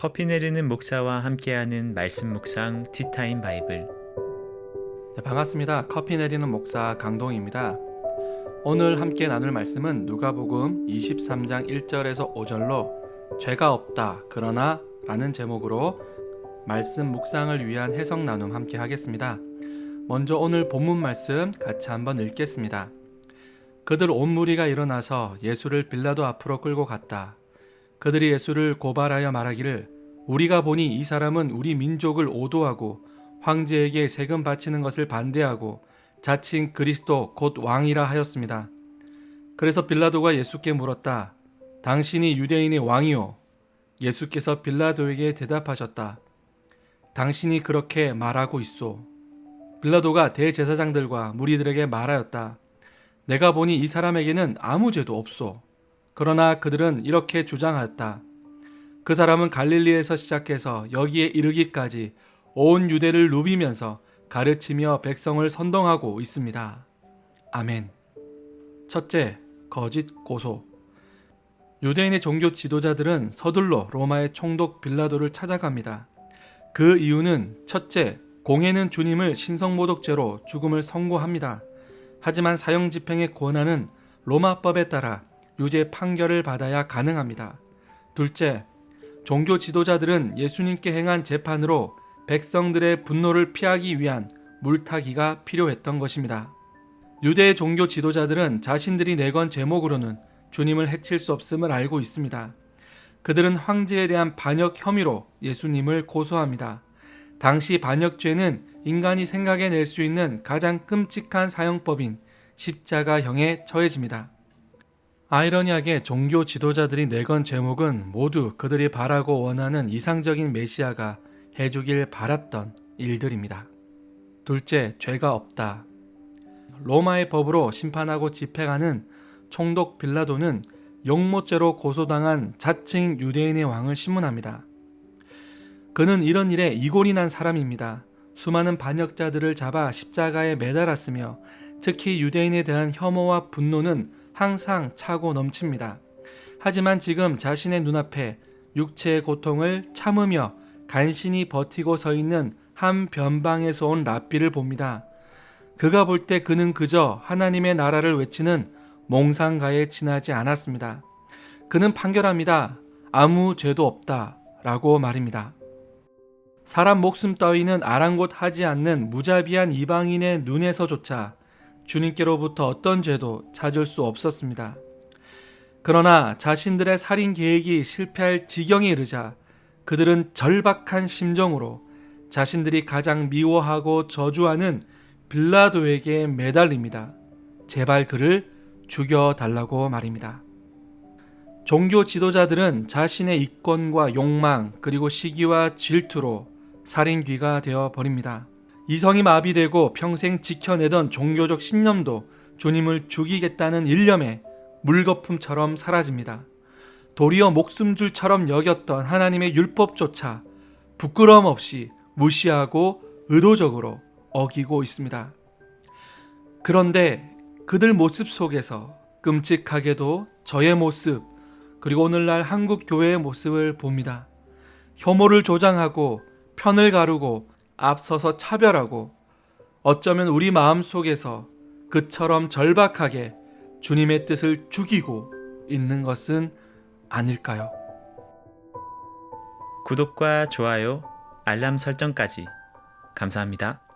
커피 내리는 목사와 함께하는 말씀 묵상 티타임 바이블 네, 반갑습니다. 커피 내리는 목사 강동입니다. 오늘 함께 나눌 말씀은 누가복음 23장 1절에서 5절로 죄가 없다 그러나 라는 제목으로 말씀 묵상을 위한 해석 나눔 함께 하겠습니다. 먼저 오늘 본문 말씀 같이 한번 읽겠습니다. 그들 온 무리가 일어나서 예수를 빌라도 앞으로 끌고 갔다. 그들이 예수를 고발하여 말하기를 우리가 보니 이 사람은 우리 민족을 오도하고 황제에게 세금 바치는 것을 반대하고 자칭 그리스도 곧 왕이라 하였습니다. 그래서 빌라도가 예수께 물었다. 당신이 유대인의 왕이요? 예수께서 빌라도에게 대답하셨다. 당신이 그렇게 말하고 있소. 빌라도가 대제사장들과 무리들에게 말하였다. 내가 보니 이 사람에게는 아무 죄도 없소. 그러나 그들은 이렇게 주장하였다. 그 사람은 갈릴리에서 시작해서 여기에 이르기까지 온 유대를 누비면서 가르치며 백성을 선동하고 있습니다. 아멘. 첫째, 거짓 고소. 유대인의 종교 지도자들은 서둘러 로마의 총독 빌라도를 찾아갑니다. 그 이유는 첫째, 공회는 주님을 신성모독죄로 죽음을 선고합니다. 하지만 사형 집행의 권한은 로마법에 따라 유죄 판결을 받아야 가능합니다. 둘째, 종교 지도자들은 예수님께 행한 재판으로 백성들의 분노를 피하기 위한 물타기가 필요했던 것입니다. 유대 종교 지도자들은 자신들이 내건 제목으로는 주님을 해칠 수 없음을 알고 있습니다. 그들은 황제에 대한 반역 혐의로 예수님을 고소합니다. 당시 반역죄는 인간이 생각해낼 수 있는 가장 끔찍한 사형법인 십자가형에 처해집니다. 아이러니하게 종교 지도자들이 내건 제목은 모두 그들이 바라고 원하는 이상적인 메시아가 해주길 바랐던 일들입니다. 둘째, 죄가 없다. 로마의 법으로 심판하고 집행하는 총독 빌라도는 용모죄로 고소당한 자칭 유대인의 왕을 신문합니다. 그는 이런 일에 이골이 난 사람입니다. 수많은 반역자들을 잡아 십자가에 매달았으며 특히 유대인에 대한 혐오와 분노는 항상 차고 넘칩니다. 하지만 지금 자신의 눈앞에 육체의 고통을 참으며 간신히 버티고 서 있는 한 변방에서 온 랍비를 봅니다. 그가 볼 때 그는 그저 하나님의 나라를 외치는 몽상가에 지나지 않았습니다. 그는 판결합니다. 아무 죄도 없다. 라고 말입니다. 사람 목숨 따위는 아랑곳하지 않는 무자비한 이방인의 눈에서조차 주님께로부터 어떤 죄도 찾을 수 없었습니다. 그러나 자신들의 살인 계획이 실패할 지경에 이르자 그들은 절박한 심정으로 자신들이 가장 미워하고 저주하는 빌라도에게 매달립니다. 제발 그를 죽여달라고 말입니다. 종교 지도자들은 자신의 이권과 욕망 그리고 시기와 질투로 살인귀가 되어 버립니다. 이성이 마비되고 평생 지켜내던 종교적 신념도 주님을 죽이겠다는 일념에 물거품처럼 사라집니다. 도리어 목숨줄처럼 여겼던 하나님의 율법조차 부끄러움 없이 무시하고 의도적으로 어기고 있습니다. 그런데 그들 모습 속에서 끔찍하게도 저의 모습, 그리고 오늘날 한국 교회의 모습을 봅니다. 혐오를 조장하고 편을 가르고 앞서서 차별하고 어쩌면 우리 마음 속에서 그처럼 절박하게 주님의 뜻을 죽이고 있는 것은 아닐까요? 구독과 좋아요 알람 설정까지 감사합니다.